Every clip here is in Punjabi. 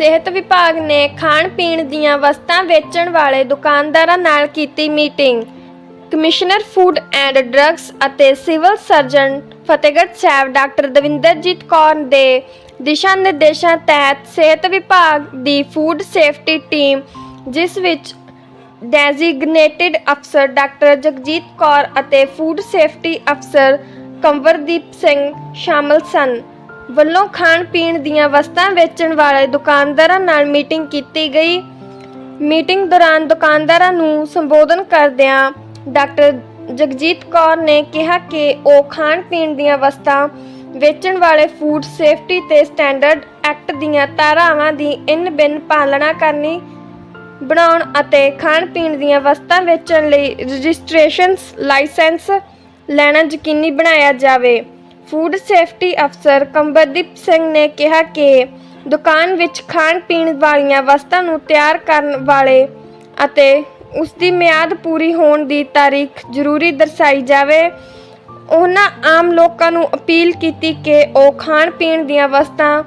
ਸਿਹਤ ਵਿਭਾਗ ਨੇ ਖਾਣ ਪੀਣ ਦੀਆਂ ਵਸਤਾਂ ਵੇਚਣ ਵਾਲੇ ਦੁਕਾਨਦਾਰਾਂ ਨਾਲ ਕੀਤੀ meeting. Commissioner food and drugs ਅਤੇ civil surgeon Fatehgarh Sahib doctor Davinderjit Kaur ਦੇ ਦਿਸ਼ਾ ਨਿਰਦੇਸ਼ਾਂ ਤਹਿਤ ਸਿਹਤ ਵਿਭਾਗ ਦੀ ਫੂਡ ਸੇਫਟੀ ਟੀਮ, ਜਿਸ ਵਿੱਚ ਡੈਜ਼ਿਗਨੇਟਿਡ ਅਫਸਰ ਡਾਕਟਰ ਜਗਜੀਤ ਕੌਰ ਅਤੇ ਫੂਡ ਸੇਫਟੀ ਅਫਸਰ ਕੰਵਰਦੀਪ ਸਿੰਘ ਸ਼ਾਮਲ ਸਨ। ਵੱਲੋਂ ਖਾਣ ਪੀਣ ਦੀਆਂ ਵਸਤਾਂ ਵੇਚਣ ਵਾਲੇ ਦੁਕਾਨਦਾਰਾਂ ਨਾਲ ਮੀਟਿੰਗ ਕੀਤੀ ਗਈ। ਮੀਟਿੰਗ ਦੌਰਾਨ ਦੁਕਾਨਦਾਰਾਂ ਨੂੰ ਸੰਬੋਧਨ ਕਰਦਿਆਂ ਡਾਕਟਰ ਜਗਜੀਤ ਕੌਰ ਨੇ ਕਿਹਾ ਕਿ ਉਹ ਖਾਣ ਪੀਣ ਦੀਆਂ ਵਸਤਾਂ ਵੇਚਣ ਵਾਲੇ ਫੂਡ ਸੇਫਟੀ ਤੇ ਸਟੈਂਡਰਡ ਐਕਟ ਦੀਆਂ ਧਾਰਾਵਾਂ ਦੀ ਇਨ ਬਿਨ ਪਾਲਣਾ ਕਰਨੀ, ਬਣਾਉਣ ਅਤੇ ਖਾਣ ਪੀਣ ਦੀਆਂ ਵਸਤਾਂ ਵੇਚਣ ਲਈ ਰਜਿਸਟ੍ਰੇਸ਼ਨਸ, ਲਾਇਸੈਂਸ ਲੈਣਾ ਯਕੀਨੀ ਬਣਾਇਆ ਜਾਵੇ। ਫੂਡ ਸੇਫਟੀ ਅਫਸਰ ਕੰਬਰਦੀਪ ਸਿੰਘ ਨੇ ਕਿਹਾ ਕਿ ਦੁਕਾਨ ਵਿੱਚ ਖਾਣ ਪੀਣ ਵਾਲੀਆਂ ਵਸਤਾਂ ਨੂੰ ਤਿਆਰ ਕਰਨ ਵਾਲੇ ਅਤੇ ਉਸ ਦੀ ਮਿਆਦ ਪੂਰੀ ਹੋਣ ਦੀ ਤਾਰੀਖ ਜ਼ਰੂਰੀ ਦਰਸਾਈ ਜਾਵੇ, ਉਹਨਾਂ ਆਮ ਲੋਕਾਂ ਨੂੰ ਅਪੀਲ ਕੀਤੀ ਕਿ ਉਹ ਖਾਣ ਪੀਣ ਦੀਆਂ ਵਸਤਾਂ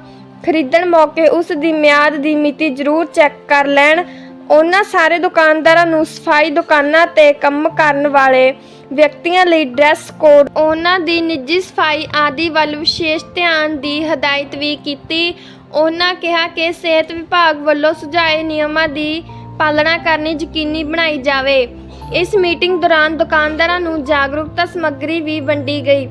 ਖਰੀਦਣ ਮੌਕੇ ਉਸ ਦੀ ਮਿਆਦ ਦੀ ਮਿਤੀ ਜ਼ਰੂਰ ਚੈੱਕ ਕਰ ਲੈਣ। ਉਹਨਾਂ ਸਾਰੇ ਦੁਕਾਨਦਾਰਾਂ ਨੂੰ ਸਫ਼ਾਈ ਦੁਕਾਨਾਂ ਤੇ ਕੰਮ ਕਰਨ ਵਾਲੇ ਵਿਅਕਤੀਆਂ ਲਈ ਡਰੈਸ ਕੋਡ ਉਹਨਾਂ ਦੀ ਨਿੱਜੀ ਸਫ਼ਾਈ ਆਦਿ ਵੱਲ ਵਿਸ਼ੇਸ਼ ਧਿਆਨ ਦੀ ਹਦਾਇਤ ਵੀ ਕੀਤੀ। ਉਹਨਾਂ ਕਿਹਾ ਕਿ ਸਿਹਤ ਵਿਭਾਗ ਵੱਲੋਂ ਸੁਝਾਏ ਨਿਯਮਾਂ ਦੀ ਪਾਲਣਾ ਕਰਨੀ ਯਕੀਨੀ ਬਣਾਈ ਜਾਵੇ। ਇਸ ਮੀਟਿੰਗ ਦੌਰਾਨ ਦੁਕਾਨਦਾਰਾਂ ਨੂੰ ਜਾਗਰੂਕਤਾ ਸਮੱਗਰੀ ਵੀ ਵੰਡੀ ਗਈ।